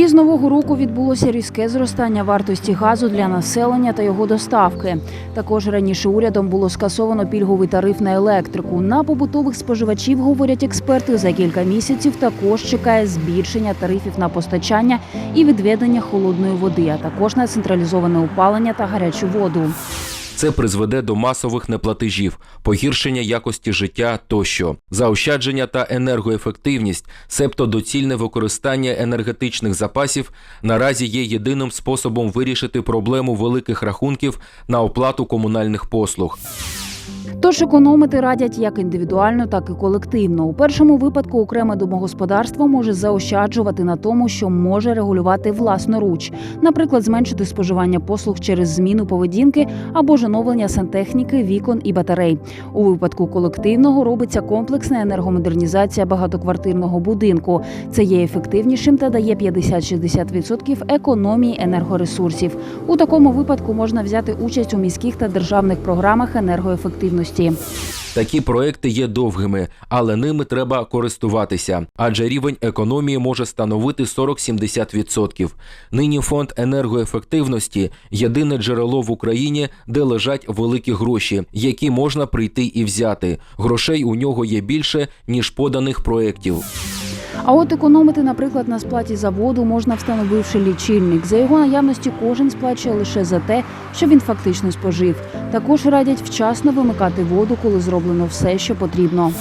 І з нового року відбулося різке зростання вартості газу для населення та його доставки. Також раніше урядом було скасовано пільговий тариф на електрику. На побутових споживачів говорять експерти. За кілька місяців також чекає збільшення тарифів на постачання і відведення холодної води, а також на централізоване опалення та гарячу воду. Це призведе до масових неплатежів, погіршення якості життя тощо, заощадження та енергоефективність, себто доцільне використання енергетичних запасів наразі є єдиним способом вирішити проблему великих рахунків на оплату комунальних послуг. Тож економити радять як індивідуально, так і колективно. У першому випадку окреме домогосподарство може заощаджувати на тому, що може регулювати власноруч, наприклад, зменшити споживання послуг через зміну поведінки або ж оновлення сантехніки, вікон і батарей. У випадку колективного робиться комплексна енергомодернізація багатоквартирного будинку. Це є ефективнішим та дає 50-60% економії енергоресурсів. У такому випадку можна взяти участь у міських та державних програмах енергоефективності. Такі проекти є довгими, але ними треба користуватися, адже рівень економії може становити 40-70%. Нині фонд енергоефективності єдине джерело в Україні, де лежать великі гроші, які можна прийти і взяти. Грошей у нього є більше ніж поданих проєктів. А от економити, наприклад, на сплаті за воду можна встановивши лічильник. За його наявності кожен сплачує лише за те, що він фактично спожив. Також радять вчасно вимикати воду, коли зроблено все, що потрібно.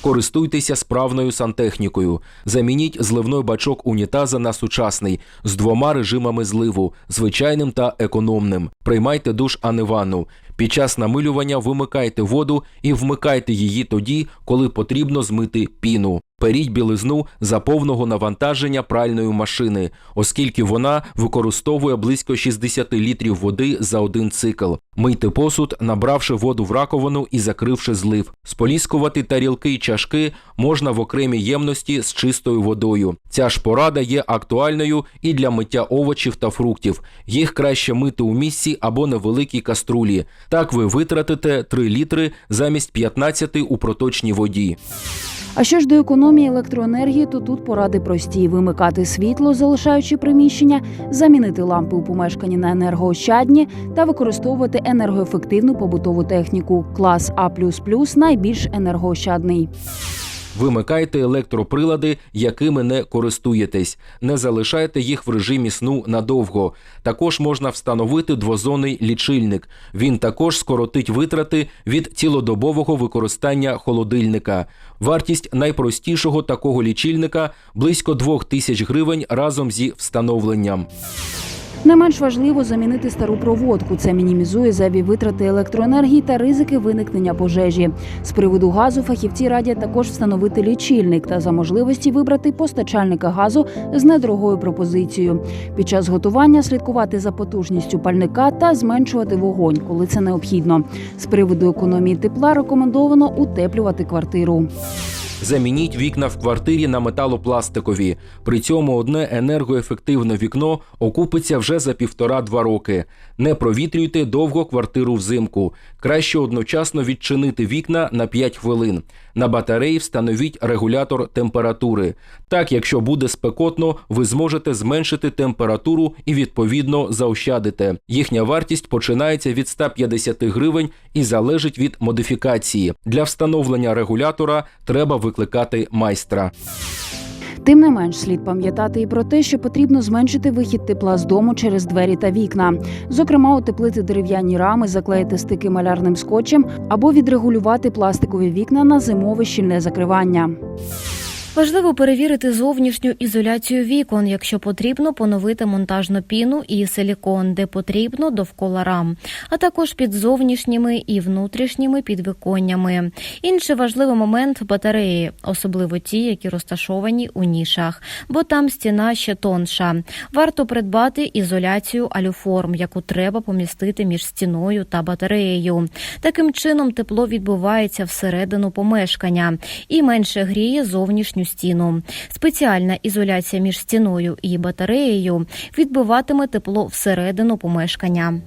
Користуйтеся справною сантехнікою. Замініть зливний бачок унітаза на сучасний з двома режимами зливу звичайним та економним. Приймайте душ, а не ванну. Під час намилювання вимикайте воду і вмикайте її тоді, коли потрібно змити піну. Періть білизну за повного навантаження пральної машини, оскільки вона використовує близько 60 літрів води за один цикл. Мийте посуд, набравши воду в раковину і закривши злив. Споліскувати тарілки й чашки можна в окремій ємності з чистою водою. Ця ж порада є актуальною і для миття овочів та фруктів. Їх краще мити у місці або невеликій каструлі. Так ви витратите 3 літри замість 15 у проточній воді. А що ж до економії електроенергії, то тут поради прості: вимикати світло, залишаючи приміщення, замінити лампи у помешканні на енергоощадні та використовувати енергоефективну побутову техніку. Клас А найбільш енергоощадний. Вимикайте електроприлади, якими не користуєтесь. Не залишайте їх в режимі сну надовго. Також можна встановити двозонний лічильник. Він також скоротить витрати від цілодобового використання холодильника. Вартість найпростішого такого лічильника близько 2 тисяч гривень разом зі встановленням. Не менш важливо замінити стару проводку. Це мінімізує зайві витрати електроенергії та ризики виникнення пожежі. З приводу газу фахівці радять також встановити лічильник та за можливості вибрати постачальника газу з недорогою пропозицією. Під час готування слідкувати за потужністю пальника та зменшувати вогонь, коли це необхідно. З приводу економії тепла рекомендовано утеплювати квартиру. Замініть вікна в квартирі на металопластикові. При цьому одне енергоефективне вікно окупиться вже за півтора-два роки. Не провітрюйте довго квартиру взимку. Краще одночасно відчинити вікна на 5 хвилин. На батареї встановіть регулятор температури. Так, якщо буде спекотно, ви зможете зменшити температуру і відповідно заощадите. Їхня вартість починається від 150 гривень і залежить від модифікації. Для встановлення регулятора треба викликати майстра. Тим не менш, слід пам'ятати і про те, що потрібно зменшити вихід тепла з дому через двері та вікна, зокрема, утеплити дерев'яні рами, заклеїти стики малярним скотчем або відрегулювати пластикові вікна на зимове щільне закривання. Важливо перевірити зовнішню ізоляцію вікон, якщо потрібно поновити монтажну піну і силікон, де потрібно довкола рам, а також під зовнішніми і внутрішніми підвиконнями. Інший важливий момент батареї, особливо ті, які розташовані у нішах, бо там стіна ще тонша. Варто придбати ізоляцію алюформ, яку треба помістити між стіною та батареєю. Таким чином тепло відбувається всередину помешкання і менше гріє зовнішню стіну. Спеціальна ізоляція між стіною і батареєю відбиватиме тепло всередину помешкання.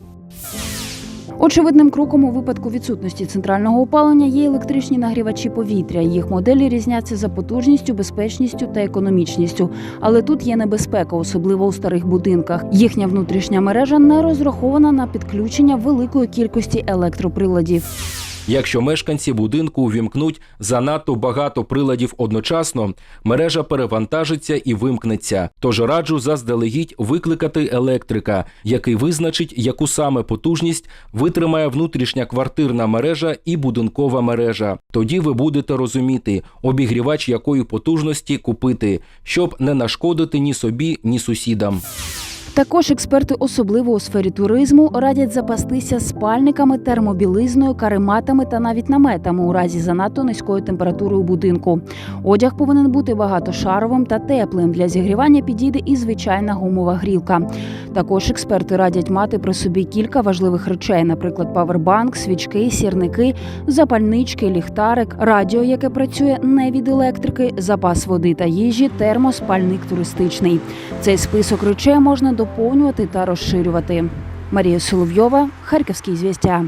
Очевидним кроком у випадку відсутності центрального опалення є електричні нагрівачі повітря. Їх моделі різняться за потужністю, безпечністю та економічністю. Але тут є небезпека, особливо у старих будинках. Їхня внутрішня мережа не розрахована на підключення великої кількості електроприладів. Якщо мешканці будинку увімкнуть занадто багато приладів одночасно, мережа перевантажиться і вимкнеться. Тож раджу заздалегідь викликати електрика, який визначить, яку саме потужність витримає внутрішня квартирна мережа і будинкова мережа. Тоді ви будете розуміти, обігрівач якої потужності купити, щоб не нашкодити ні собі, ні сусідам. Також експерти, особливо у сфері туризму, радять запастися спальниками, термобілизною, карематами та навіть наметами у разі занадто низької температури у будинку. Одяг повинен бути багатошаровим та теплим. Для зігрівання підійде і звичайна гумова грілка. Також експерти радять мати при собі кілька важливих речей, наприклад, павербанк, свічки, сірники, запальнички, ліхтарик, радіо, яке працює не від електрики, запас води та їжі, термоспальник туристичний. Цей список речей можна доповнювати та розширювати. Марія Соловйова, Харківські звістя.